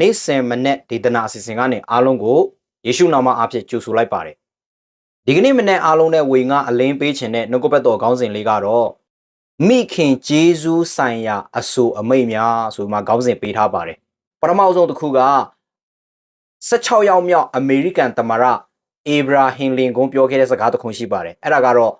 နေ့စဉ်မနေ့ဒေသနာအစီအစဉ်ကနေအားလုံးကိုယေရှုနာမအားဖြင့်ကြိုဆိုလိုက်ပါတယ်ဒီကနေ့မနေ့အားလုံးနဲ့ဝေငါအလင်းပေးခြင်းနဲ့နှုတ်ကပတ်တော်ခေါင်းစဉ်လေးကတော့မိခင်ဂျေဇူးဆိုင်ရာအဆူအမိတ်များဆိုမှခေါင်းစဉ်ပေးထားပါတယ်ပထမဆုံးတစ်ခုက16ရောက်မြောက်အမေရိကန်သမ္မတအေဗရာဟင်လင်ကွန်ပြောခဲ့တဲ့စကားတစ်ခုရှိပါတယ်အဲ့ဒါကတော့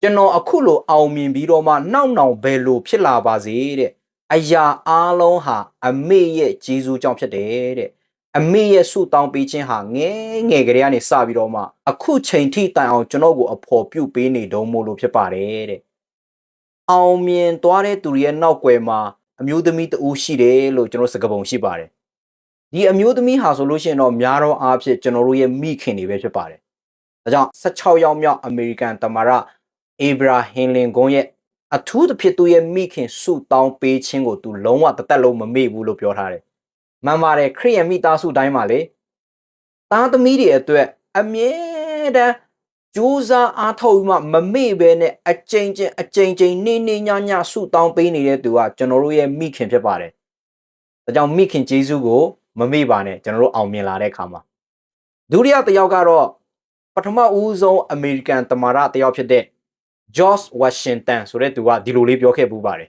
ကျွန်တော်အခုလိုအောင်မြင်ပြီးတော့မှနောက်နောက်ဘယ်လိုဖြစ်လာပါစေတဲ့ အရာအားလုံးဟာအမေရဲ့ဂျေဇူးကြောင့်ဖြစ်တယ်တဲ့အမေရဲ့ဆုတောင်းပေးခြင်းဟာငယ်ငယ်ကလေးကနေစပြီးတော့မှအခုချိန်ထိတိုင်အောင်ကျွန်တော်ကိုအဖော်ပြုတ်ပေးနေတော့မို့လို့ဖြစ်ပါတယ်တဲ့အောင်မြင်သွားတဲ့သူတွေရဲ့နောက်ွယ်မှာအမျိုးသမီးတဦးရှိတယ်လို့ကျွန်တော်စကားပုံရှိပါတယ်ဒီအမျိုးသမီးဟာဆိုလို့ရှိရင်တော့များတော့အားဖြင့်ကျွန်တော်တို့ရဲ့မိခင်တွေပဲဖြစ်ပါတယ်ဒါကြောင့်16ရောက်မြောက်အမေရိကန်သမ္မတအေဗရာဟင်လင်ကွန်ရဲ့ အထူးသဖြင့်သူရဲ့မိခင်ဆုတောင်းပေးခြင်းကိုသူလုံးဝတစ်သက်လုံးမမေ့ဘူးလို့ပြောထားတယ်။မှန်ပါတယ်ခရိယန်မိသားစုတိုင်းမှာလေသားသမီးတွေအတွက်အမြဲတမ်းကြိုးစားအားထုတ်ပြီးမှမမေ့ဘဲနဲ့အကြိမ်ကြိမ်အကြိမ်ကြိမ်နေနေညညဆုတောင်းပေးနေတဲ့သူကကျွန်တော်တို့ရဲ့မိခင်ဖြစ်ပါတယ်။ဒါကြောင့်မိခင်ဂျေဇုကိုမမေ့ပါနဲ့ကျွန်တော်တို့အောင်မြင်လာတဲ့အခါမှာဒုတိယတစ်ယောက်ကတော့ပထမဦးဆုံးအမေရိကန်သမ္မတတစ်ယောက်ဖြစ်တဲ့ George Washington ဆိုတဲ့သူကဒီလိုလေးပြောခဲ့ပူပါတယ်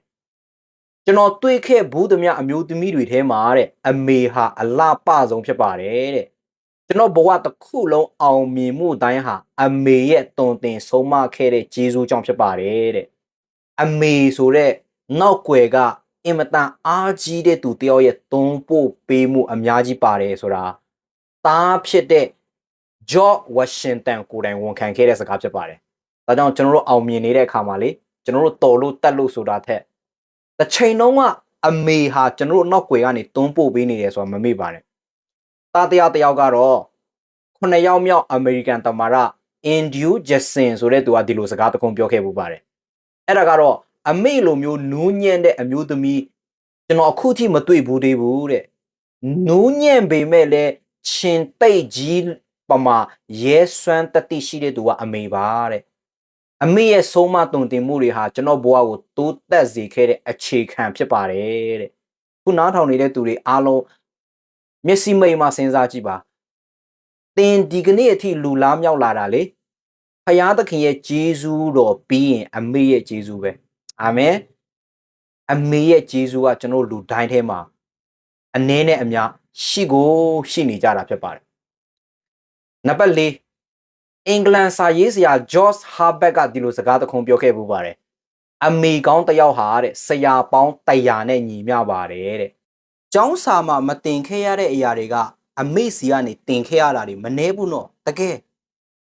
ကျွန်တော်တွေ့ခဲ့ဘူးသမျှအမျိုးသမီးတွေထဲမှာတဲ့အမေဟာအလှပဆုံးဖြစ်ပါတယ်တဲ့ကျွန်တော်ဘဝတစ်ခုလုံးအောင်မြင်မှုတိုင်းဟာအမေရဲ့တုံတင်ဆုံးမခဲ့တဲ့ဂျေဇူးကြောင့်ဖြစ်ပါတယ်တဲ့အမေဆိုတဲ့နောက်ွယ်ကအင်မတန်အားကြီးတဲ့သူတယောက်ရဲ့သွန်းပို့ပေးမှုအများကြီးပါတယ်ဆိုတာသားဖြစ်တဲ့ George Washington ကိုယ်တိုင်ဝန်ခံခဲ့တဲ့စကားဖြစ်ပါတယ်။ ဒါကြောင့်ကျွန်တော်တို့အောင်မြင်နေတဲ့အခါမှာလေကျွန်တော်တို့တော်လို့တက်လို့ဆိုတာထက်တစ်ချိန်လုံးကအမေဟာကျွန်တော်တို့နောက်ွယ်ကနေတွန်းပို့ပေးနေတယ်ဆိုတာမမေ့ပါနဲ့။တာတရားတယောက်ကတော့ခုနှစ်ယောက်မြောက်အမေရိကန်သမ္မတအင်ဒျူဂျက်ဆင်ဆိုတဲ့သူကဒီလိုစကားတခုပြောခဲ့ပူပါတယ်။အဲ့ဒါကတော့အမေလိုမျိုးနူးညံ့တဲ့အမျိုးသမီးကျွန်တော်အခုထိမတွေ့ဘူးသေးဘူးတဲ့။နူးညံ့ပေမဲ့လည်းရှင်တိတ်ကြီးပမာရဲစွမ်းတတိရှိတဲ့သူကအမေပါတဲ့ အမေရဲ့ဆုံးမတုံတင်မှုတွေဟာကျွန်တော်ဘဝကိုတိုးတက်စေခဲ့တဲ့အခြေခံဖြစ်ပါတယ်တဲ့ခုနားထောင်နေတဲ့သူတွေအားလုံးမျက်စိမိတ်မှစဉ်းစားကြည့်ပါသင်ဒီကနေ့အထိလူလားမြောက်လာတာလေဖယားသခင်ရဲ့ဂျေဇူးတော်ပြီးရင်အမေရဲ့ဂျေဇူးပဲအာမင်အမေရဲ့ဂျေဇူးကကျွန်တော်လူတိုင်းထဲမှာအနည်းနဲ့အများရှိကိုရှိနေကြတာဖြစ်ပါတယ်နံပါတ်၄ အင်္ဂလန်စာရေးဆရာ George Herbert ကဒီလိုစကားတခုပြောခဲ့ပူပါတယ်အမေကောင်းတယောက်ဟာတဲ့ဆရာပေါင်း100နဲ့ညီမျှပါတယ်တဲ့ကျောင်းစာမှာမတင်ခဲ့ရတဲ့အရာတွေကအမေစီကနေတင်ခဲ့ရတာတွေမနှဲဘူးနော်တကယ်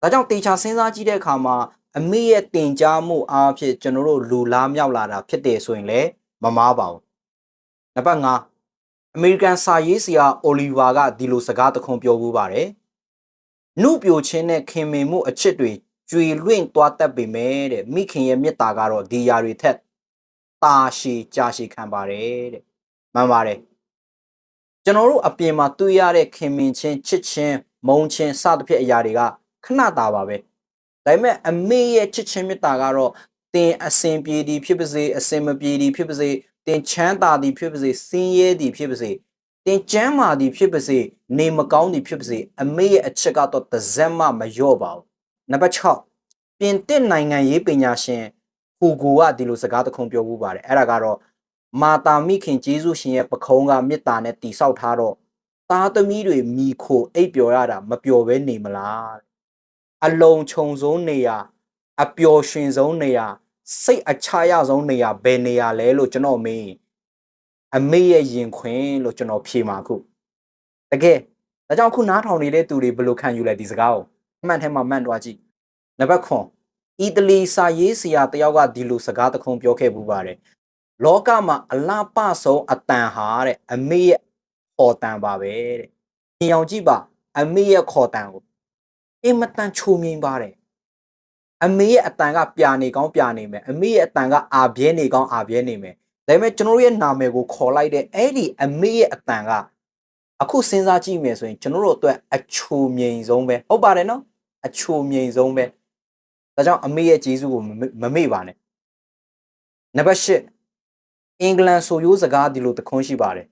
ဒါကြောင့်တေချာစဉ်းစားကြည့်တဲ့အခါမှာအမေရဲ့တင် जा မှုအားဖြင့်ကျွန်တော်တို့လူလားမြောက်လာတာဖြစ်တယ်ဆိုရင်လည်းမမားပါဘူးနံပါတ်5အမေရိကန်စာရေးဆရာအိုလီဗာကဒီလိုစကားတခုပြောပူပါတယ် နုပြိုခြင်းနဲ့ခင်မင်မှုအချစ်တွေကျွေလွင့်သွားတတ်ပေမဲ့တဲ့မိခင်ရဲ့မေတ္တာကတော့ဒီຢာတွေထက်တာရှည်ကြာရှည်ခံပါတယ်တဲ့မှန်ပါတယ်ကျွန်တော်တို့အပြင်မှာတွေ့ရတဲ့ခင်မင်ချင်းချစ်ချင်းမုန်းချင်းစသဖြင့်အရာတွေကခဏတာပါပဲဒါပေမဲ့အမေရဲ့ချစ်ချင်းမေတ္တာကတော့တင်အစင်ပြေသည်ဖြစ်ပါစေအစင်မပြေသည်ဖြစ်ပါစေတင်ချမ်းသာသည်ဖြစ်ပါစေစင်းရဲသည်ဖြစ်ပါစေ တင်ကျမ်းမာသည်ဖြစ်ပါစေနေမကောင်းသည်ဖြစ်ပါစေအမေရဲ့အချက်ကတော့တစ်စက်မှမလျော့ပါဘူးနံပါတ်6ပြင်သစ်နိုင်ငံရေးပညာရှင်ဟူဂိုကဒီလိုစကားတခုပြောဘူးပါတယ်အဲ့ဒါကတော့မာတာမိခင်ဂျေဇုရှင်ရဲ့ပခုံးကမေတ္တာနဲ့တိဆောက်ထားတော့သားသမီးတွေမိခိုအိပ်ပျော်ရတာမပျော်ဘဲနေမလားအလုံးခြုံဆုံးနေရအပျော်ရွှင်ဆုံးနေရစိတ်အချရဆုံးနေရဘယ်နေရလဲလို့ကျွန်တော်မေး အမေရဲ့ရင်ခွင်လို့ကျွန်တော်ဖြေမှာခုတကယ်ဒါကြောင့်ခုနားထောင်နေတဲ့သူတွေဘယ်လိုခံယူလဲဒီစကားကိုအမှန်ထဲမှာမှန်သွားကြည့်နံပါတ်9အီတလီစာရေးဆရာတယောက်ကဒီလိုစကားတခုပြောခဲ့ပူပါတယ်လောကမှာအလားပဆုံးအတန်ဟာတဲ့အမေရဲ့ခေါ်တန်ပါပဲတဲ့။မြင်အောင်ကြည့်ပါ အမေရဲ့ခေါ်တန်ကိုအင်မတန်ချိုမြင်ပါတယ်။အမေရဲ့အတန်ကပြာနေကောင်းပြာနေမယ်။အမေရဲ့အတန်ကအာပြဲနေကောင်းအာပြဲနေမယ်။ ဒါပေမဲ့ကျွန်တော်ရဲ့နာမည်ကိုခေါ်လိုက်တဲ့အဲ့ဒီအမေရဲ့အတန်ကအခုစဉ်းစားကြည့်မယ်ဆိုရင်ကျွန်တော်တို့အတွက်အချိုမြိန်ဆုံးပဲဟုတ်ပါတယ်နော်။အချိုမြိန်ဆုံးပဲ။ဒါကြောင့်အမေရဲ့ဂျေဇုကိုမမေ့ပါနဲ့။နံပါတ်၈အင်္ဂလန်ဆိုရိုးစကားဒီလိုတခွန်းရှိပါတယ်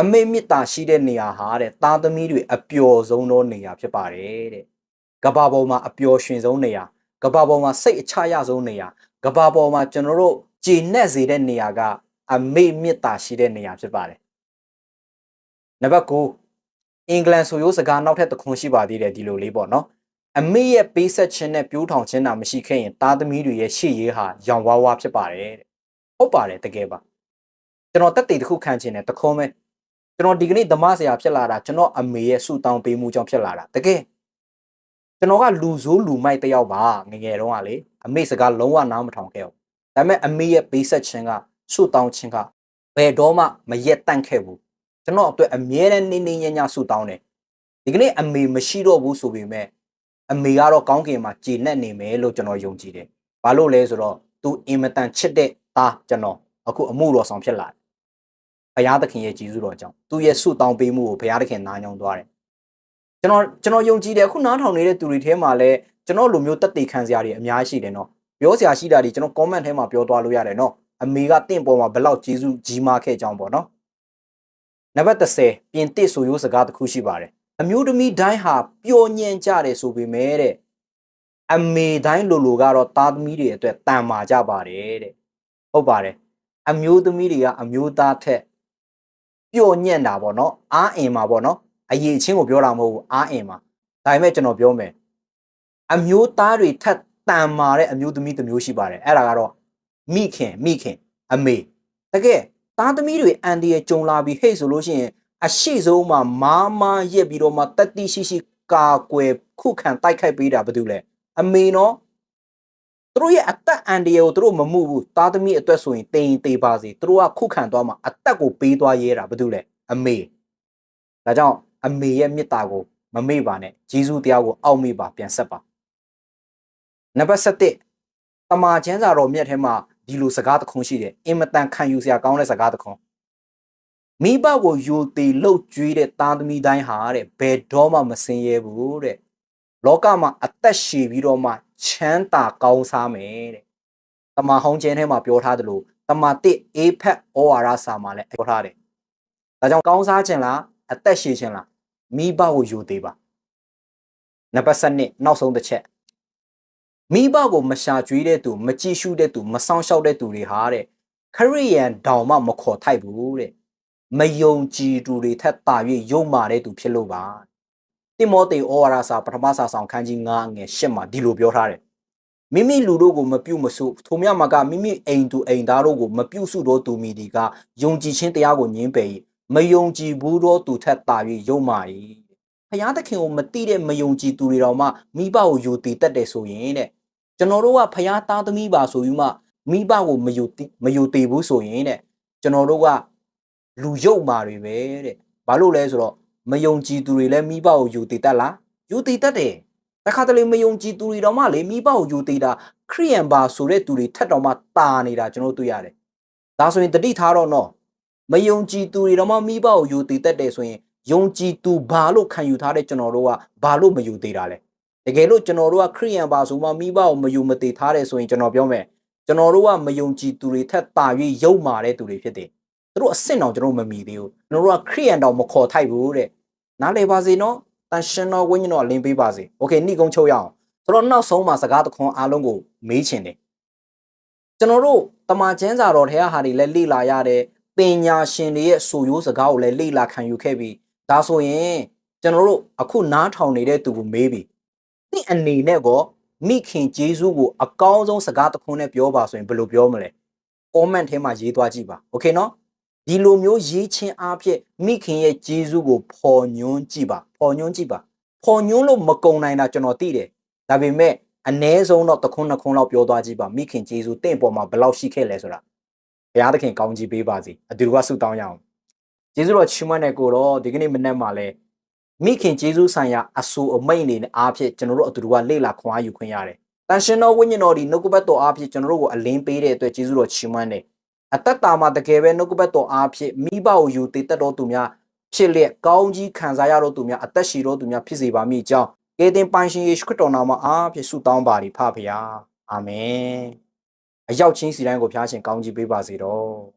အမေမေတ္တာရှိတဲ့နေရာဟာတဲ့သားသမီးတွေအပျော်ဆုံးသောနေရာဖြစ်ပါတယ်တဲ့ကဘာပေါ်မှာအပျော်ရွှင်ဆုံးနေရာကဘာပေါ်မှာစိတ်အချရဆုံးနေရာကဘာပေါ်မှာကျွန်တော်တို့ကြည်နက်စေတဲ့နေရာက အမေမေတ္တာရှိတဲ့နေရာဖြစ်ပါတယ်နံပါတ်9အင်္ဂလန်ဆိုရိုးစကားနောက်ထပ်တစ်ခွန်းရှိပါသေးတယ်ဒီလိုလေးပေါ့နော်အမေရဲ့ပေးဆက်ခြင်းနဲ့ပြိုးထောင်ခြင်းတာမရှိခဲ့ရင်သားသမီးတွေရဲ့ရှေ့ရေးဟာရောင်ဝါးဝါဖြစ်ပါတယ်တဲ့ဟုတ်ပါတယ်တကယ်ပါကျွန်တော်တက်တည်တစ်ခုခံခြင်းနဲ့တခွန်းပဲကျွန်တော်ဒီကနေ့ဓမ္မဆရာဖြစ်လာတာကျွန်တော်အမေရဲ့ဆူတောင်းပေးမှုကြောင့်ဖြစ်လာတာတကယ်ကျွန်တော်ကလူဆိုးလူမိုက်တစ်ယောက်ပါငယ်ငယ်တုန်းကလေအမေစကားလုံးဝနားမထောင်ခဲ့ဘူးဒါပေမဲ့အမေရဲ့ပေးဆက်ခြင်းက ဆူတောင်းခြင်းကဘယ်တော့မှမရက်တန့်ခဲ့ဘူးကျွန်တော်အတွက်အမြဲတမ်းနေနေညံ့ညံ့ဆူတောင်းတယ်ဒီကနေ့အမေမရှိတော့ဘူးဆိုပေမဲ့အမေကတော့ကောင်းကင်မှာကြည်နက်နေမယ်လို့ကျွန်တော်ယုံကြည်တယ်ဘာလို့လဲဆိုတော့ तू အင်မတန်ချစ်တဲ့သားကျွန်တော်အခုအမှုတော်ဆောင်ဖြစ်လာတယ်ဘုရားသခင်ရဲ့ကြည်စုတော်ကြောင့်သူ့ရဲ့ဆုတောင်းပေးမှုကိုဘုရားသခင်နားညောင်းသွားတယ်ကျွန်တော်ကျွန်တော်ယုံကြည်တယ်အခုနားထောင်နေတဲ့သူတွေထဲမှာလည်းကျွန်တော်လိုမျိုးတက်တေခံစရာတွေအများရှိတယ်နော်ပြောစရာရှိတာတွေကျွန်တော် comment ထဲမှာပြောသွားလို့ရတယ်နော် အမေကတင့်ပေါ်မှာဘလောက်ကျေးဇူးကြီးမားခဲ့ကြောင်းပေါ့နော်နံပါတ်30ပြင်တစ်ဆိုရိုးစကားတစ်ခုရှိပါတယ်အမျိုးသမီးတိုင်းဟာပျော်ညံ့ကြတယ်ဆိုပေမဲ့တဲ့အမေတိုင်းလိုလိုကတော့သားသမီးတွေအတွက်တန်မာကြပါတယ်တဲ့ဟုတ်ပါတယ်အမျိုးသမီးတွေကအမျိုးသားထက်ပျော်ညံ့တာပေါ့နော်အားအင်မှာပေါ့နော်အရေးချင်းကိုပြောတာမဟုတ်ဘူးအားအင်မှာဒါပေမဲ့ကျွန်တော်ပြောမယ်အမျိုးသားတွေထက်တန်မာတဲ့အမျိုးသမီးတစ်မျိုးရှိပါတယ်အဲ့ဒါကတော့ မိခင်မိခင်အမေတကယ်သားသမီးတွေအန်ဒီရဲ့ကြုံလာပြီးဟဲ့ဆိုလို့ရှိရင်အရှိဆုံးမှာမားမားရက်ပြီးတော့မှတက်တိရှိရှိကာကွယ်ခုခံတိုက်ခိုက်ပေးတာဘာလို့လဲအမေနော်သူတို့ရဲ့အသက်အန္တရာယ်ကိုသူတို့မမှုဘူးသားသမီးအတွက်ဆိုရင်တိမ်သေးပါစေသူတို့ကခုခံသွားမှာအသက်ကိုပေးသွားရဲတာဘာလို့လဲအမေဒါကြောင့်အမေရဲ့မေတ္တာကိုမမေ့ပါနဲ့ဂျေဇုတရားကိုအောက်မေ့ပါပြန်ဆက်ပါနံပါတ်7တမာချမ်းစာတော်မြတ်ထဲမှာ ဒီလိုစကားတစ်ခုရှိတယ်အင်မတန်ခံယူစရာကောင်းတဲ့စကားတစ်ခုမိဘကိုယူသေးလှုပ်ကြွေးတဲ့သားသမီးတိုင်းဟာတဲ့ဘယ်တော့မှမစင်ရဲဘူးတဲ့လောကမှာအသက်ရှည်ပြီးတော့မှချမ်းသာကောင်းစားမယ်တဲ့တမဟောင်းကျင်းထဲမှာပြောထားတယ်လို့တမတစ်အေးဖက်ဩဝါဒစာမှာလည်းပြောထားတယ်ဒါကြောင့်ကောင်းစားခြင်းလားအသက်ရှည်ခြင်းလားမိဘကိုယူသေးပါနံပါတ်7နောက်ဆုံးတစ်ချက် မိဘကိုမရှာကြွေးတဲ့သူမကြည့်ရှုတဲ့သူမဆောင်ရှောက်တဲ့သူတွေဟာတဲ့ခရိယန်တောင်မှမခေါ်ထိုက်ဘူးတဲ့မယုံကြည်သူတွေထက်တာ၍ယုံမာတဲ့သူဖြစ်လို့ပါတိမောသေဩဝါဒစာပထမစာဆောင်ခန်းကြီး9အငယ်10မှာဒီလိုပြောထားတယ်မိမိလူတို့ကိုမပြုတ်မဆုထိုမြတ်မှာကမိမိအိမ်သူအိမ်သားတို့ကိုမပြုတ်ဆုတော့သူမိဒီကယုံကြည်ခြင်းတရားကိုညင်းပယ်၏မယုံကြည်ဘူးတော့သူထက်တာ၍ယုံမာ၏ဖယားသခင်ကိုမတိတဲ့မယုံကြည်သူတွေတော်မှမိဘကိုယူတည်တတ်တယ်ဆိုရင်တဲ့ ကျွန်တော်တို့ကဖယားသားသမီးပါဆိုပြီးမှမိဘကိုမယူမယူတည်ဘူးဆိုရင်တဲ့ကျွန်တော်တို့ကလူယုတ်မာတွေပဲတဲ့ဘာလို့လဲဆိုတော့မယုံကြည်သူတွေလည်းမိဘကိုယူတည်တတ်လားယူတည်တတ်တယ်တခါတလေမယုံကြည်သူတွေတော့မှလေမိဘကိုယူတည်တာခရိယန်ပါဆိုတဲ့သူတွေထက်တော်မှတာနေတာကျွန်တော်တွေ့ရတယ်ဒါဆိုရင်တတိထားတော့နော်မယုံကြည်သူတွေတော့မှမိဘကိုယူတည်တတ်တယ်ဆိုရင်ယုံကြည်သူဘာလို့ခံယူထားတဲ့ကျွန်တော်တို့ကဘာလို့မယူသေးတာလဲ တကယ်လို့ကျွန်တော်တို့ကခရိယန်ပါဆိုမှမိဘကိုမယူမတည်ထားတယ်ဆိုရင်ကျွန်တော်ပြောမယ်ကျွန်တော်တို့ကမယုံကြည်သူတွေထက်တာ၍ယုံမာတဲ့သူတွေဖြစ်တယ်သူတို့အစ်စ်တောင်ကျွန်တော်မမီသေးဘူးကျွန်တော်တို့ကခရိယန်တောင်မခေါ်ထိုက်ဘူးတဲ့နားလည်ပါစေနော်တန်ရှင်တော်ဝိညာဉ်တော်အလင်းပေးပါစေโอเคနှိကုံချုပ်ရအောင်ဆိုတော့နောက်ဆုံးမှာစကားတခွန်းအားလုံးကိုမေးချင်တယ်ကျွန်တော်တို့တမန်ကျမ်းစာတော်ထဲကဟာတွေလည်းလေ့လာရတယ်ပညာရှင်တွေရဲ့ဆိုရိုးစကားကိုလည်းလေ့လာခံယူခဲ့ပြီးဒါဆိုရင်ကျွန်တော်တို့အခုနားထောင်နေတဲ့သူကိုမေးပြီး ဒီအနေနဲ့ကောမိခင်ဂျေဇုကိုအကောင်းဆုံးစကားတခွန်းနဲ့ပြောပါဆိုရင်ဘယ်လိုပြောမလဲ comment ထဲမှာရေးသွားကြည့်ပါโอเคနော်ဒီလိုမျိုးရေးချင်းအားဖြင့်မိခင်ရဲ့ဂျေဇုကိုဖော်ညွှန်းကြည့်ပါဖော်ညွှန်းကြည့်ပါဖော်ညွှန်းလို့မကုံနိုင်တာကျွန်တော်သိတယ်ဒါပေမဲ့အ ਨੇ ဆုံးတော့တခွန်းနှစ်ခွန်းလောက်ပြောသွားကြည့်ပါမိခင်ဂျေဇုတင့်ပေါ်မှာဘယ်လောက်ရှိခဲ့လဲဆိုတာဘုရားသခင်ကောင်းကြီးပေးပါစေအတူတူကဆုတောင်းရအောင်ဂျေဇုတော်ချီးမွမ်းတဲ့ကိုတော့ဒီကနေ့မနေ့မှလည်း မိခင်ဂျေဇုဆိုင်ရာအဆူအမိတ်အနေနဲ့အားဖြင့်ကျွန်တော်တို့အတူတူကလေ့လာခွန်အားယူခွင့်ရတယ်တန်ရှင်တော်ဝိညာဉ်တော်ဒီနှုတ်ကပတ်တော်အားဖြင့်ကျွန်တော်တို့ကိုအလင်းပေးတဲ့အတွက်ဂျေဇုတော်ချီးမွမ်းတယ်အသက်တာမှာတကယ်ပဲနှုတ်ကပတ်တော်အားဖြင့်မိဘကိုယူတည်တတ်တော်သူများဖြစ်လျက်ကောင်းကြီးခံစားရတော်သူများအသက်ရှိတော်သူများဖြစ်စေပါမည်အကြောင်းကယ်တင်ပိုင်ရှင်ယေရှုခရစ်တော်နာမအားဖြင့်ဆုတောင်းပါ၏ဖဖရာအာမင်အရောက်ချင်းစီတိုင်းကိုဖျားရှင်ကောင်းကြီးပေးပါစေတော့